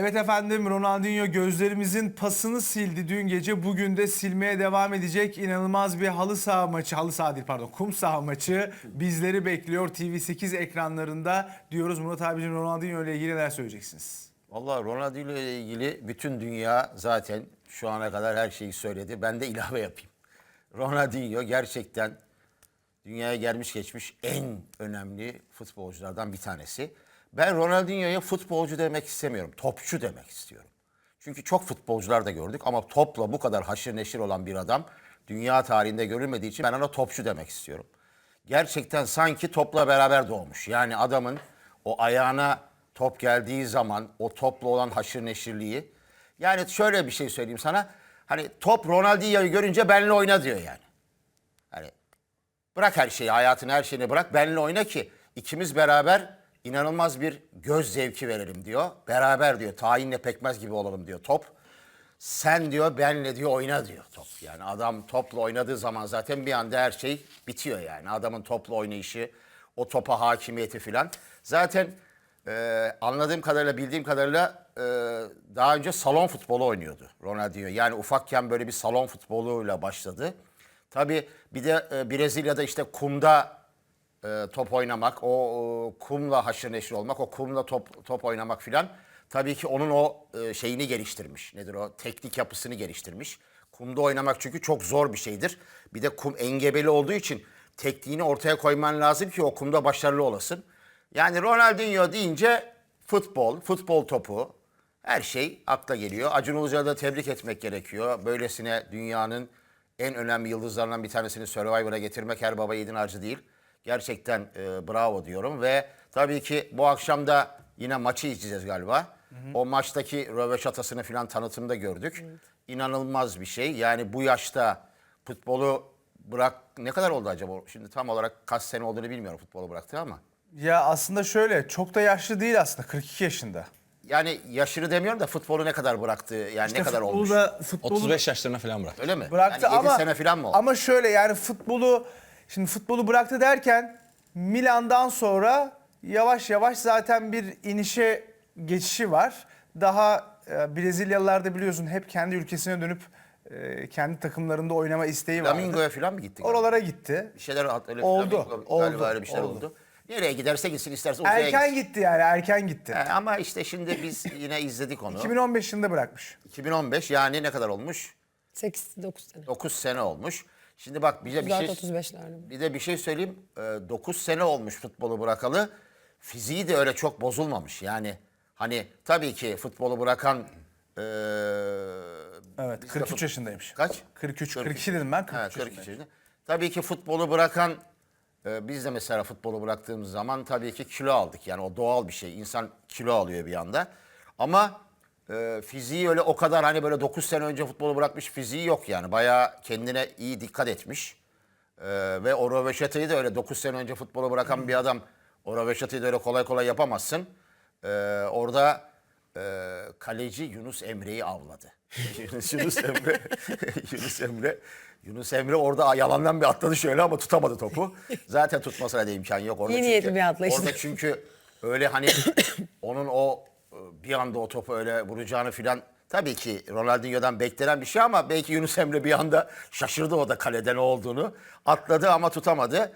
Evet efendim Ronaldinho gözlerimizin pasını sildi dün gece. Bugün de silmeye devam edecek. İnanılmaz bir halı saha maçı, halı saha değil pardon kum saha maçı bizleri bekliyor TV8 ekranlarında diyoruz. Murat abicim Ronaldinho ile ilgili neler söyleyeceksiniz? Vallahi Ronaldinho ile ilgili bütün dünya zaten şu ana kadar her şeyi söyledi. Ben de ilave yapayım. Ronaldinho gerçekten dünyaya gelmiş geçmiş en önemli futbolculardan bir tanesi. Ben Ronaldinho'ya futbolcu demek istemiyorum. Topçu demek istiyorum. Çünkü çok futbolcular da gördük ama topla bu kadar haşır neşir olan bir adam dünya tarihinde görülmediği için ben ona topçu demek istiyorum. Gerçekten sanki topla beraber doğmuş. Yani adamın o ayağına top geldiği zaman o topla olan haşır neşirliği. Yani şöyle bir şey söyleyeyim sana. Hani top Ronaldinho'yu görünce benimle oyna diyor yani. Hani bırak her şeyi, hayatını her şeyini bırak benimle oyna ki ikimiz beraber inanılmaz bir göz zevki verelim diyor. Beraber diyor tayinle pekmez gibi olalım diyor top. Sen diyor benle diyor oyna diyor top. Yani adam topla oynadığı zaman zaten bir anda her şey bitiyor yani. Adamın topla oynayışı, o topa hakimiyeti filan. Zaten e, anladığım kadarıyla, bildiğim kadarıyla e, daha önce salon futbolu oynuyordu Ronaldinho. Yani ufakken böyle bir salon futboluyla başladı. Tabii bir de e, Brezilya'da işte kumda e, top oynamak, o, o kumla haşır neşir olmak, o kumla top top oynamak filan tabii ki onun o e, şeyini geliştirmiş. Nedir o? Teknik yapısını geliştirmiş. Kumda oynamak çünkü çok zor bir şeydir. Bir de kum engebeli olduğu için tekniğini ortaya koyman lazım ki o kumda başarılı olasın. Yani Ronaldinho deyince futbol, futbol topu her şey akla geliyor. Acun Ilıcalı'yı da tebrik etmek gerekiyor. Böylesine dünyanın en önemli yıldızlarından bir tanesini Survivor'a getirmek her baba yiğidin harcı değil. Gerçekten e, bravo diyorum ve tabii ki bu akşam da yine maçı izleyeceğiz galiba. O maçtaki röveşatasını falan tanıtımda gördük. İnanılmaz bir şey. Yani bu yaşta futbolu bırak ne kadar oldu acaba? Şimdi tam olarak kaç sene olduğunu bilmiyorum futbolu bıraktı ama. Ya aslında şöyle çok da yaşlı değil aslında 42 yaşında. Yani yaşını demiyorum da futbolu ne kadar bıraktı yani ne kadar olmuş. da- futbolu 35 yaşlarına falan bıraktı. Öyle mi? bıraktı yani yedi ama sene falan mı oldu? ama şöyle yani futbolu şimdi futbolu bıraktı derken Milan'dan sonra yavaş yavaş zaten bir inişe geçişi var. Daha e, Brezilyalılar da biliyorsun hep kendi ülkesine dönüp e, kendi takımlarında oynama isteği var. Flamingo'ya falan mı gitti? galiba? Oralara gitti. Bir şeyler öyle Oldu, Flamingo, oldu, öyle bir şeyler oldu. oldu. Nereye giderse gitsin isterse uzaya Erken gitsin. gitti yani erken gitti. He, ama işte şimdi biz yine izledik onu. 2015 yılında bırakmış. 2015 yani ne kadar olmuş? 8-9 sene. 9 sene olmuş. Şimdi bak bir de bir şey 34-35'lerde. bir de bir şey söyleyeyim. 9 sene olmuş futbolu bırakalı. Fiziği de öyle çok bozulmamış. Yani hani tabii ki futbolu bırakan e, Evet biz de 43 fut- yaşındaymış. Kaç? 43 42 dedim ben 43, Ha, 43 yaşındaymış. yaşında. Tabii ki futbolu bırakan e, biz de mesela futbolu bıraktığımız zaman tabii ki kilo aldık. Yani o doğal bir şey. İnsan kilo alıyor bir anda. Ama e, fiziği öyle o kadar hani böyle 9 sene önce futbolu bırakmış fiziği yok yani. Bayağı kendine iyi dikkat etmiş. E, ve o röveşatayı da öyle 9 sene önce futbolu bırakan bir adam o röveşatayı da öyle kolay kolay yapamazsın. E, orada e, kaleci Yunus Emre'yi avladı. Yunus, Yunus Emre, Yunus Emre, Yunus Emre orada yalandan bir atladı şöyle ama tutamadı topu. Zaten tutmasına da imkan yok. Orada İyi çünkü- niyetli bir atlayıştı. Orada çünkü öyle hani onun o bir anda o topu öyle vuracağını filan tabii ki Ronaldinho'dan beklenen bir şey ama belki Yunus Emre bir anda şaşırdı o da kalede ne olduğunu. Atladı ama tutamadı.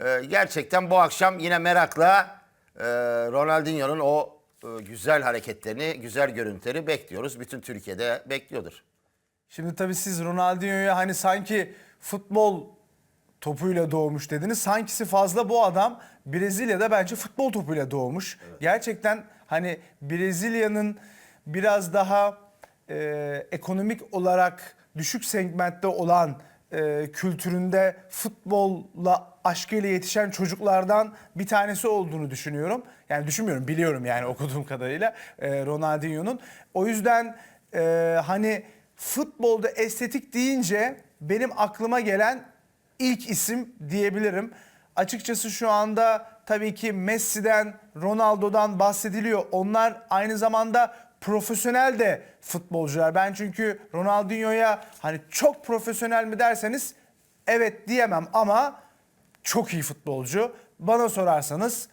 Ee, gerçekten bu akşam yine merakla e, Ronaldinho'nun o e, güzel hareketlerini, güzel görüntüleri bekliyoruz. Bütün Türkiye'de bekliyordur. Şimdi tabii siz Ronaldinho'ya hani sanki futbol topuyla doğmuş dediniz. Sankisi fazla bu adam Brezilya'da bence futbol topuyla doğmuş. Gerçekten hani Brezilya'nın biraz daha e, ekonomik olarak düşük segmentte olan e, kültüründe futbolla aşkıyla yetişen çocuklardan bir tanesi olduğunu düşünüyorum. Yani düşünmüyorum biliyorum yani okuduğum kadarıyla e, Ronaldinho'nun. O yüzden e, hani futbolda estetik deyince benim aklıma gelen ilk isim diyebilirim. Açıkçası şu anda tabii ki Messi'den, Ronaldo'dan bahsediliyor. Onlar aynı zamanda profesyonel de futbolcular. Ben çünkü Ronaldinho'ya hani çok profesyonel mi derseniz evet diyemem ama çok iyi futbolcu. Bana sorarsanız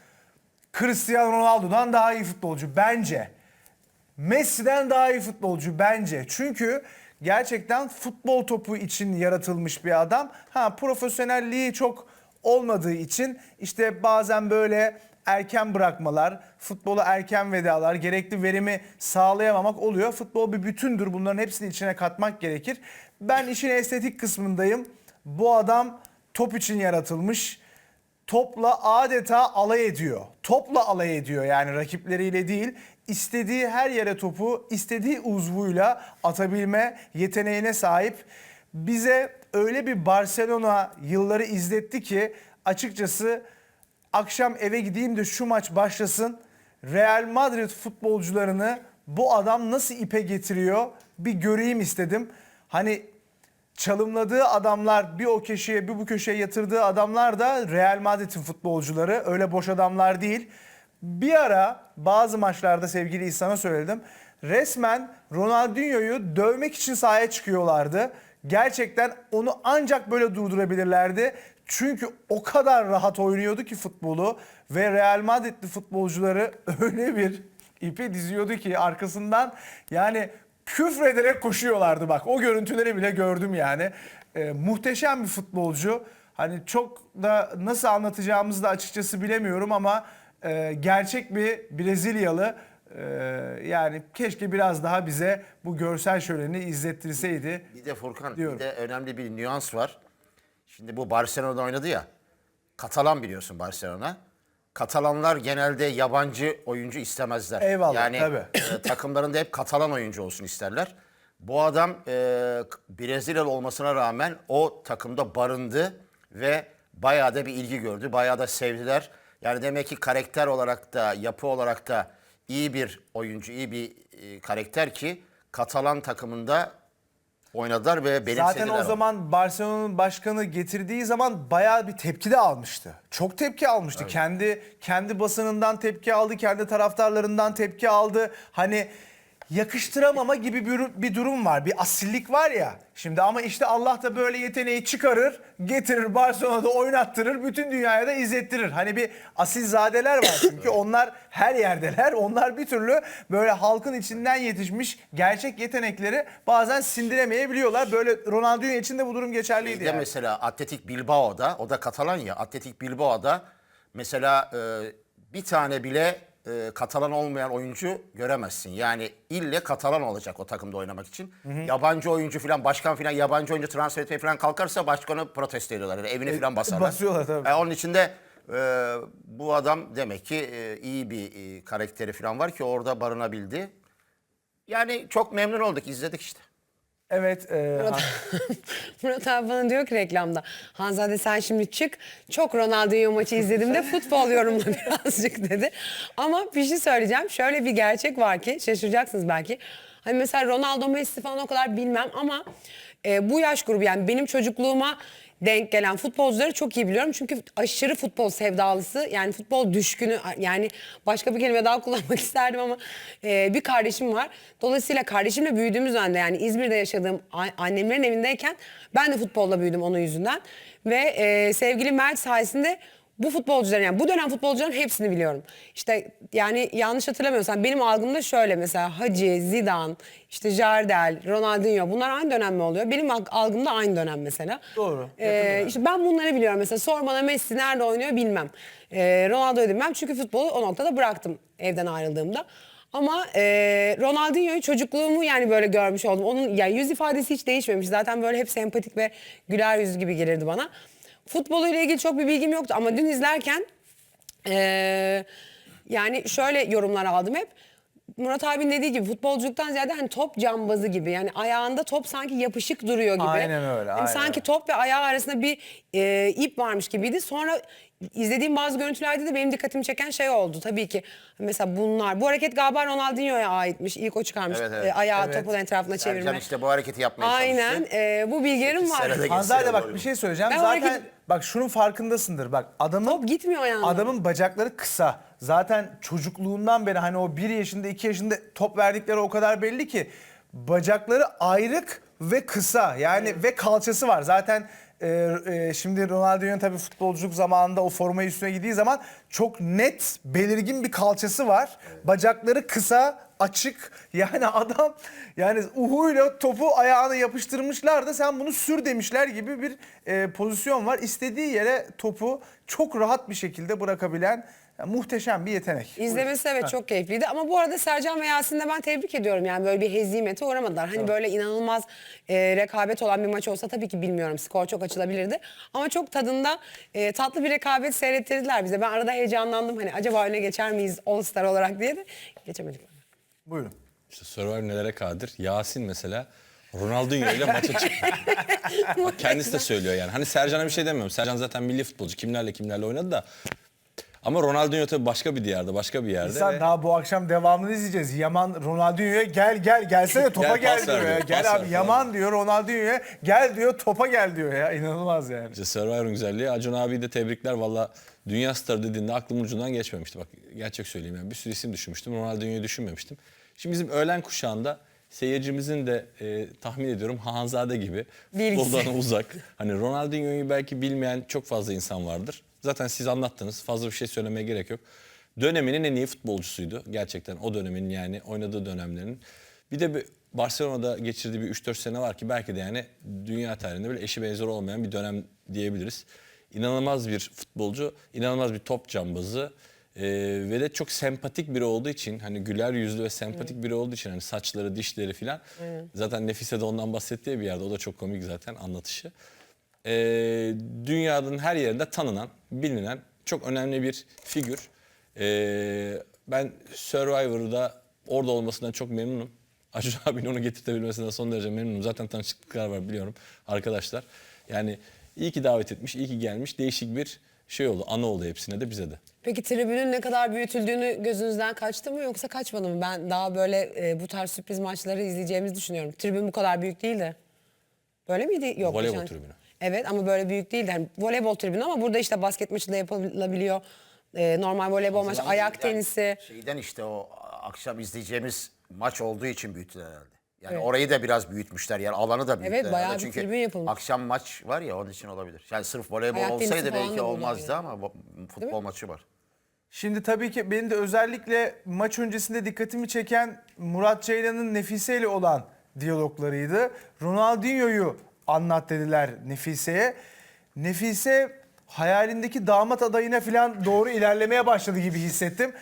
Cristiano Ronaldo'dan daha iyi futbolcu bence. Messi'den daha iyi futbolcu bence. Çünkü gerçekten futbol topu için yaratılmış bir adam. Ha profesyonelliği çok olmadığı için işte bazen böyle erken bırakmalar, futbola erken vedalar, gerekli verimi sağlayamamak oluyor. Futbol bir bütündür. Bunların hepsini içine katmak gerekir. Ben işin estetik kısmındayım. Bu adam top için yaratılmış topla adeta alay ediyor. Topla alay ediyor yani rakipleriyle değil. İstediği her yere topu istediği uzvuyla atabilme yeteneğine sahip. Bize öyle bir Barcelona yılları izletti ki açıkçası akşam eve gideyim de şu maç başlasın. Real Madrid futbolcularını bu adam nasıl ipe getiriyor bir göreyim istedim. Hani çalımladığı adamlar bir o köşeye bir bu köşeye yatırdığı adamlar da Real Madrid'in futbolcuları. Öyle boş adamlar değil. Bir ara bazı maçlarda sevgili İhsan'a söyledim. Resmen Ronaldinho'yu dövmek için sahaya çıkıyorlardı. Gerçekten onu ancak böyle durdurabilirlerdi. Çünkü o kadar rahat oynuyordu ki futbolu ve Real Madrid'li futbolcuları öyle bir ipe diziyordu ki arkasından yani küfrederek koşuyorlardı bak. O görüntüleri bile gördüm yani. Ee, muhteşem bir futbolcu. Hani çok da nasıl anlatacağımızı da açıkçası bilemiyorum ama e, gerçek bir Brezilyalı. Ee, yani keşke biraz daha bize bu görsel şöleni izlettirseydi. Bir de Furkan Diyorum. bir de önemli bir nüans var. Şimdi bu Barcelona'da oynadı ya. Katalan biliyorsun Barcelona. Katalanlar genelde yabancı oyuncu istemezler. Eyvallah, Yani tabii. e, takımlarında hep Katalan oyuncu olsun isterler. Bu adam e, Brezilyalı olmasına rağmen o takımda barındı ve bayağı da bir ilgi gördü. Bayağı da sevdiler. Yani demek ki karakter olarak da yapı olarak da iyi bir oyuncu, iyi bir e, karakter ki Katalan takımında oynadılar ve benimsediler. Zaten o onu. zaman Barcelona'nın başkanı getirdiği zaman bayağı bir tepki de almıştı. Çok tepki almıştı. Kendi kendi basınından tepki aldı, kendi taraftarlarından tepki aldı. Hani yakıştıramama gibi bir, bir durum var. Bir asillik var ya. Şimdi ama işte Allah da böyle yeteneği çıkarır, getirir Barcelona'da oynattırır, bütün dünyaya da izlettirir. Hani bir asilzadeler var çünkü onlar her yerdeler. Onlar bir türlü böyle halkın içinden yetişmiş gerçek yetenekleri bazen sindiremeyebiliyorlar. Böyle Ronaldinho için de bu durum geçerliydi Bir de yani. mesela Atletik Bilbao'da, o da Katalan ya, Atletik Bilbao'da mesela e, bir tane bile e, Katalan olmayan oyuncu göremezsin. Yani ille Katalan olacak o takımda oynamak için. Yabancı oyuncu falan, başkan falan yabancı oyuncu transfer etmeye falan kalkarsa başkanı protesto ediyorlar. Yani evini falan basarlar. basıyorlar tabii. E, onun için de e, bu adam demek ki e, iyi bir e, karakteri falan var ki orada barınabildi. Yani çok memnun olduk, izledik işte. Evet. e, Murat abi bana diyor ki reklamda. Hanzade sen şimdi çık. Çok Ronaldinho maçı izledim de futbol yorumla birazcık dedi. Ama bir şey söyleyeceğim. Şöyle bir gerçek var ki şaşıracaksınız belki. Hani mesela Ronaldo Messi falan o kadar bilmem ama e, bu yaş grubu yani benim çocukluğuma denk gelen futbolcuları çok iyi biliyorum. Çünkü aşırı futbol sevdalısı yani futbol düşkünü yani başka bir kelime daha kullanmak isterdim ama e, bir kardeşim var. Dolayısıyla kardeşimle büyüdüğümüz anda yani İzmir'de yaşadığım annemlerin evindeyken ben de futbolla büyüdüm onun yüzünden. Ve e, sevgili Mert sayesinde bu futbolcuların yani bu dönem futbolcuların hepsini biliyorum. İşte yani yanlış hatırlamıyorsam benim algımda şöyle mesela Hacı, Zidane, işte Jardel, Ronaldinho bunlar aynı dönem mi oluyor? Benim alg- algımda aynı dönem mesela. Doğru, Ee, işte ben bunları biliyorum mesela sor bana Messi nerede oynuyor bilmem. Ee, Ronaldo'yu bilmem çünkü futbolu o noktada bıraktım evden ayrıldığımda. Ama e, Ronaldinho'yu çocukluğumu yani böyle görmüş oldum. Onun yani yüz ifadesi hiç değişmemiş. Zaten böyle hep sempatik ve güler yüzlü gibi gelirdi bana. Futboluyla ilgili çok bir bilgim yoktu ama dün izlerken ee, yani şöyle yorumlar aldım hep. Murat abinin dediği gibi futbolculuktan ziyade hani top cambazı gibi. Yani ayağında top sanki yapışık duruyor gibi. Aynen öyle, Hani aynen sanki top ve ayağı arasında bir e, ip varmış gibiydi. Sonra izlediğim bazı görüntülerde de benim dikkatimi çeken şey oldu. Tabii ki mesela bunlar. Bu hareket galiba Ronaldinho'ya aitmiş. İlk o çıkarmış. Evet, evet. E, ayağı Evet. topun etrafına çevirme. işte bu hareketi yapmaya Aynen. çalıştı. E, bu bilgilerim var. Hanzade bak bir şey söyleyeceğim. Ben Zaten hareket- bak şunun farkındasındır. Bak adamın Top gitmiyor ayağından. Adamın bacakları kısa. Zaten çocukluğundan beri hani o 1 yaşında 2 yaşında top verdikleri o kadar belli ki bacakları ayrık ve kısa. Yani ve kalçası var. Zaten e, e, şimdi Ronaldinho'nun tabii futbolculuk zamanında o formayı üstüne giydiği zaman çok net, belirgin bir kalçası var. Bacakları kısa açık. Yani adam yani uhuyla topu ayağına yapıştırmışlar da sen bunu sür demişler gibi bir e, pozisyon var. İstediği yere topu çok rahat bir şekilde bırakabilen yani muhteşem bir yetenek. İzlemesi evet çok keyifliydi ama bu arada Sercan ve Yasin'i de ben tebrik ediyorum. Yani böyle bir hezimete uğramadılar. Hani böyle inanılmaz e, rekabet olan bir maç olsa tabii ki bilmiyorum skor çok açılabilirdi. Ama çok tadında e, tatlı bir rekabet seyrettirdiler bize. Ben arada heyecanlandım hani acaba öne geçer miyiz All Star olarak diye de geçemedik. Buyurun. İşte Survivor nelere kadir. Yasin mesela Ronaldinho ile maça çıktı. Kendisi de söylüyor yani. Hani Sercan'a bir şey demiyorum. Sercan zaten milli futbolcu. Kimlerle kimlerle oynadı da. Ama Ronaldinho tabii başka bir diyarda, başka bir yerde. Sen ve- daha bu akşam devamını izleyeceğiz. Yaman Ronaldinho'ya gel gel gelsene topa Gel, gel, diyor ya. diyor, Gel abi falan. Yaman diyor Ronaldinho'ya gel diyor topa gel diyor ya. İnanılmaz yani. İşte Survivor'ın güzelliği. Acun abi de tebrikler. Valla dünya starı dediğinde aklımın ucundan geçmemişti. Bak gerçek söyleyeyim yani bir sürü isim düşünmüştüm. Ronaldinho'yu düşünmemiştim. Şimdi bizim öğlen kuşağında seyircimizin de e, tahmin ediyorum Hanzade gibi Bilgisi. futboldan uzak. Hani Ronaldinho'yu belki bilmeyen çok fazla insan vardır. Zaten siz anlattınız. Fazla bir şey söylemeye gerek yok. Döneminin en iyi futbolcusuydu. Gerçekten o dönemin yani oynadığı dönemlerin. Bir de bir Barcelona'da geçirdiği bir 3-4 sene var ki belki de yani dünya tarihinde böyle eşi benzeri olmayan bir dönem diyebiliriz. İnanılmaz bir futbolcu, inanılmaz bir top cambazı ee, ve de çok sempatik biri olduğu için hani güler yüzlü ve sempatik biri olduğu için hani saçları, dişleri filan. Zaten Nefise de ondan bahsettiği bir yerde o da çok komik zaten anlatışı. Ee, dünyanın her yerinde tanınan, bilinen çok önemli bir figür. Ee, ben Survivor'da orada olmasından çok memnunum. Acun abinin onu getirtebilmesinden son derece memnunum. Zaten tanışıklıklar var biliyorum arkadaşlar. Yani iyi ki davet etmiş, iyi ki gelmiş. Değişik bir şey oldu, ana oldu hepsine de bize de. Peki tribünün ne kadar büyütüldüğünü gözünüzden kaçtı mı yoksa kaçmadı mı? Ben daha böyle e, bu tarz sürpriz maçları izleyeceğimizi düşünüyorum. Tribün bu kadar büyük değildi. Böyle miydi? Yok. Voleybol tribünü. Evet ama böyle büyük değildi. Yani voleybol tribünü ama burada işte basket maçı da yapılabiliyor. E, normal voleybol maçı, ayak tenisi. Şeyden işte o akşam izleyeceğimiz maç olduğu için büyüttüler herhalde. Yani Evet. orayı da biraz büyütmüş yani alanı da büyüttüler. Evet, bayağı herhalde. bir Çünkü tribün yapılmış. akşam maç var ya onun için olabilir. Yani sırf voleybol Ayak tenisi olsaydı falan belki da olmazdı ama bu- futbol maçı var. Şimdi tabii ki benim de özellikle maç öncesinde dikkatimi çeken Murat Ceylan'ın Nefise ile olan diyaloglarıydı. Ronaldinho'yu anlat dediler Nefise'ye. Nefise hayalindeki damat adayına falan doğru ilerlemeye başladı gibi hissettim.